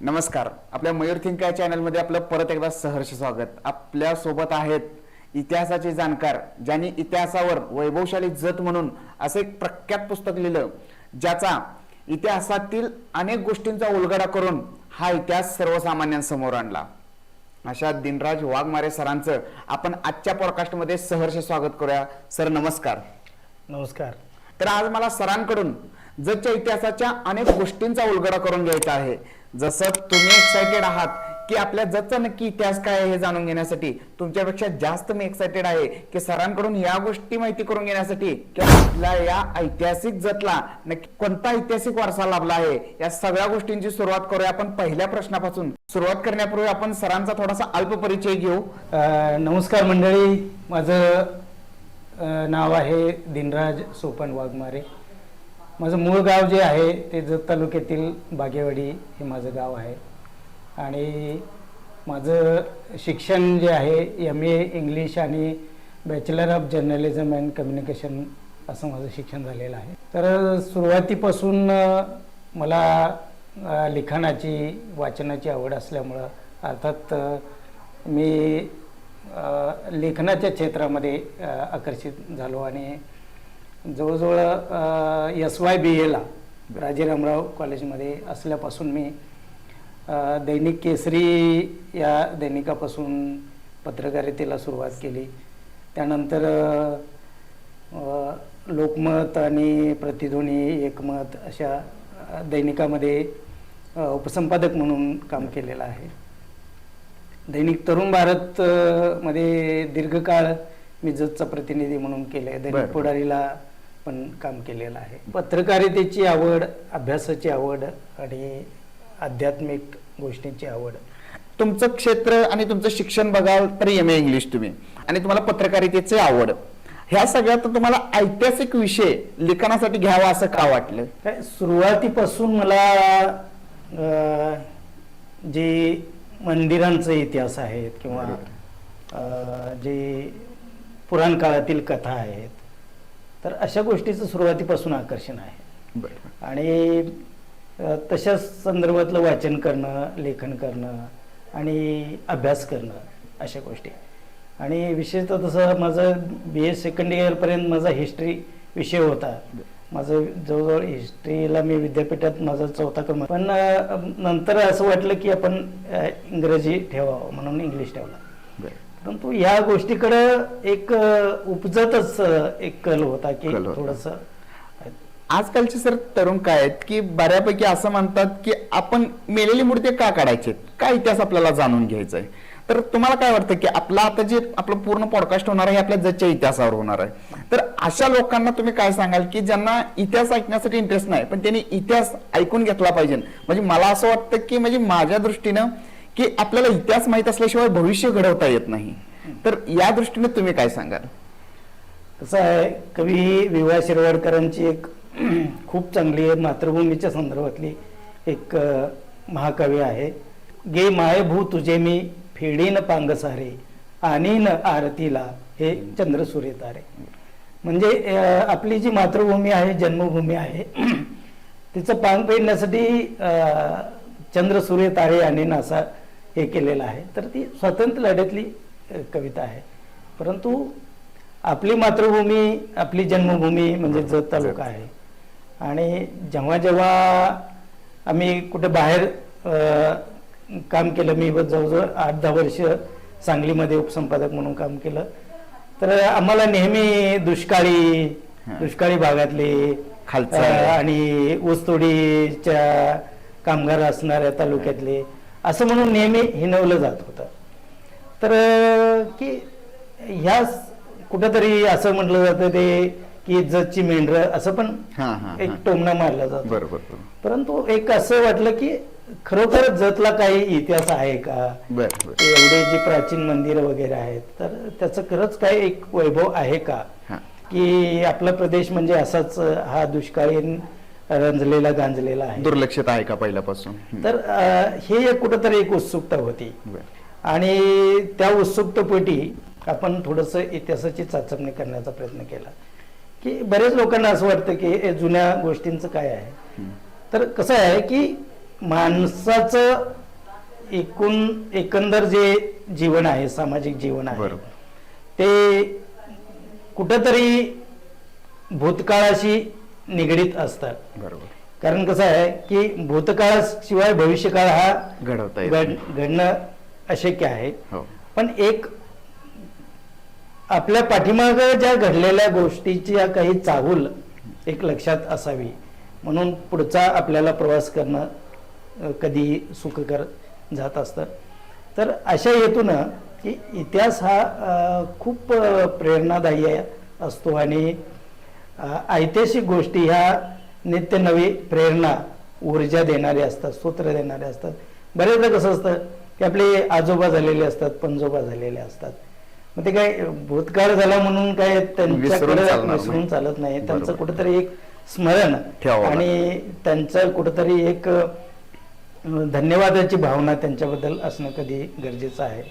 नमस्कार. आपल्या मयूर थिंक या चॅनलमध्ये आपलं परत एकदा सहर्ष स्वागत. आपल्यासोबत आहेत इतिहासाचे जाणकार ज्यांनी इतिहासावर वैभवशाली जत म्हणून असं एक प्रख्यात पुस्तक लिहिलं ज्याचा इतिहासातील अनेक गोष्टींचा उलगडा करून हा इतिहास सर्वसामान्यांसमोर आणला. अशा दिनराज वाघमारे सरांचं आपण आजच्या पॉडकास्टमध्ये सहर्ष स्वागत करूया. सर नमस्कार. नमस्कार. तर आज मला सरांकडून जगच्या इतिहासाच्या अनेक गोष्टींचा उलगडा करून घ्यायचा आहे. जसं तुम्ही एक्साइटेड आहात की आपल्या जगचा नक्की इतिहास काय आहे हे जाणून घेण्यासाठी तुमच्यापेक्षा जास्त मी एक्साइटेड आहे की सरांकडून या गोष्टी माहिती करून घेण्यासाठी किंवा आपल्या या ऐतिहासिक जतला नक्की कोणता ऐतिहासिक वारसा लाभला आहे या सगळ्या गोष्टींची सुरुवात करूया आपण पहिल्या प्रश्नापासून. सुरुवात करण्यापूर्वी आपण सरांचा थोडासा अल्प परिचय घेऊ. नमस्कार मंडळी. माझं नाव आहे दिनराज सोपन वाघमारे. माझं मूळ गाव जे आहे ते जत तालुक्यातील बागेवाडी हे माझं गाव आहे. आणि माझं शिक्षण जे आहे एम ए इंग्लिश आणि bachelor of journalism and communication असं माझं शिक्षण झालेलं आहे. तर सुरुवातीपासून मला लिखाणाची वाचनाची आवड असल्यामुळं अर्थात मी लेखनाच्या क्षेत्रामध्ये आकर्षित झालो आणि जवळजवळ एस वाय बी एला राजेरामराव कॉलेजमध्ये असल्यापासून मी दैनिक केसरी या दैनिकापासून पत्रकारितेला सुरुवात केली. त्यानंतर लोकमत आणि प्रतिध्वनी एकमत अशा दैनिकामध्ये उपसंपादक म्हणून काम केलेलं आहे. दैनिक तरुण भारत मध्ये दीर्घकाळ मी जतचा प्रतिनिधी म्हणून केले दैनिक. पुढारीला पण काम केलेलं आहे. पत्रकारितेची आवड अभ्यासाची आवड आणि आध्यात्मिक गोष्टींची आवड. तुमचं क्षेत्र आणि तुमचं शिक्षण बघाल तर एम ए इंग्लिश तुम्ही. आणि तुम्हाला पत्रकारितेचे आवड. ह्या सगळ्यात तुम्हाला ऐतिहासिक विषय लिखाणासाठी घ्यावा असं का वाटलं? काय सुरुवातीपासून मला जे मंदिरांचे इतिहास आहेत किंवा जे पुराण काळातील कथा आहेत तर अशा गोष्टीचं सुरुवातीपासून आकर्षण आहे. आणि तशाच संदर्भातलं वाचन करणं लेखन करणं आणि अभ्यास करणं अशा गोष्टी. आणि विशेषतः तसं माझं बी ए सेकंड इयरपर्यंत माझा हिस्ट्री विषय होता. माझं जवळजवळ हिस्ट्रीला मी विद्यापीठात माझा चौथा क्रमांक. पण नंतर असं वाटलं की आपण इंग्रजी ठेवावं म्हणून इंग्लिश ठेवला. परंतु या गोष्टीकडं एक उपजतच एक कल होता की कल होता. थोडस. आजकालचे सर तरुण काय आहेत की बऱ्यापैकी असं म्हणतात की आपण मेलेली मूर्ती का काढायचे काय इतिहास आपल्याला जाणून घ्यायचा आहे? तर तुम्हाला काय वाटतं की आपला आता जे आपलं पूर्ण पॉडकास्ट होणार आहे हे आपल्या जजच्या इतिहासावर होणार आहे? तर अशा लोकांना तुम्ही काय सांगाल की ज्यांना इतिहास ऐकण्यासाठी इंटरेस्ट नाही पण त्यांनी इतिहास ऐकून घेतला पाहिजे? म्हणजे मला असं वाटतं की म्हणजे माझ्या दृष्टीनं की आपल्याला इतिहास माहीत असल्याशिवाय भविष्य घडवता येत नाही. तर या दृष्टीने तुम्ही काय सांगाल? कसं आहे कवी विवा शिरवाडकरांची एक खूप चांगली मातृभूमीच्या संदर्भातली एक अ, महाकाव्य आहे. गे मायभू तुझे मी फेडीन पांगसारे आणीन आरतीला हे चंद्र सूर्य तारे म्हणजे आपली जी मातृभूमी आहे जन्मभूमी आहे तिचं पांग फेडण्यासाठी अ, चंद्र सूर्य तारे आणीन असा हे केलेलं आहे तर ती स्वातंत्र्य लढ्यातली कविता आहे परंतु आपली मातृभूमी आपली जन्मभूमी म्हणजे जत तालुका आहे आणि जेव्हा जेव्हा आम्ही कुठे बाहेर काम केलं मी जवळजवळ आठ दहा वर्ष सांगलीमध्ये उपसंपादक म्हणून काम केलं तर आम्हाला नेहमी दुष्काळी. दुष्काळी भागातले खालचं. आणि ऊसतोडीच्या कामगार असणाऱ्या तालुक्यातले असं म्हणून नेहमी हिनवलं जात होतं. तर की ह्या कुठंतरी असं म्हटलं जातं ते की जतची मेंढरं असं पण हा, हा, एक. टोमणा मारला जातो. बरोबर परंतु एक असं वाटलं की खरोखर जतला काही इतिहास आहे का? एवढे जे प्राचीन मंदिरं वगैरे आहेत तर त्याचं खरंच काही एक वैभव आहे का? की आपला प्रदेश म्हणजे असाच हा दुष्काळी रंजलेला गांजलेला आहे दुर्लक्षित आहे का पहिल्यापासून. तर अ, हे एक कुठंतरी एक उत्सुकता होती. आणि त्या उत्सुकतेपोटी आपण थोडंसं इतिहासाची चाचपणी करण्याचा प्रयत्न केला की बरेच लोकांना असं वाटतं की हे जुन्या गोष्टींचं काय आहे. तर कसं आहे की माणसाचं एकूण एकंदर जे जीवन आहे सामाजिक जीवन आहे बरोबर ते कुठंतरी भूतकाळाशी निगडीत असतात. बरोबर. कारण कसं आहे की भूतकाळाशिवाय भविष्यकाळ हा घडवता. घडणं अशक्य आहे. हो. पण एक आपल्या पाठीमाग ज्या घडलेल्या गोष्टीची या काही चाहूल एक लक्षात असावी. म्हणून पुढचा आपल्याला प्रवास करणं अ, कधी सुखकर जात असतं. तर अशा हेतूनं की इतिहास हा खूप प्रेरणादायी असतो आणि ऐतिहासिक गोष्टी ह्या नित्य नवी प्रेरणा ऊर्जा देणारे असतात सूत्र देणारे असतात. बरेचदा कसं असतं की आपले आजोबा झालेले असतात पंजोबा झालेले असतात. मग ते काय भूतकाळ झाला म्हणून काय त्यांच्याकडे. विसरून चालत नाही. त्यांचं. कुठेतरी एक स्मरण आणि त्यांचं कुठेतरी एक धन्यवादाची भावना त्यांच्याबद्दल असणं कधी गरजेचं आहे.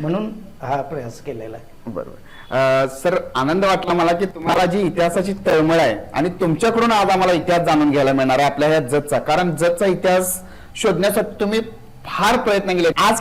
म्हणून हा प्रयास केलेला आहे. बरोबर. अं, सर आनंद वाटला मला की तुम्हाला जी इतिहासाची तळमळ आहे आणि तुमच्याकडून आज आम्हाला इतिहास जाणून घ्यायला मिळणार आहे आपल्या ह्या जतचा. कारण जतचा इतिहास शोधण्यासाठी तुम्ही फार प्रयत्न केले. आज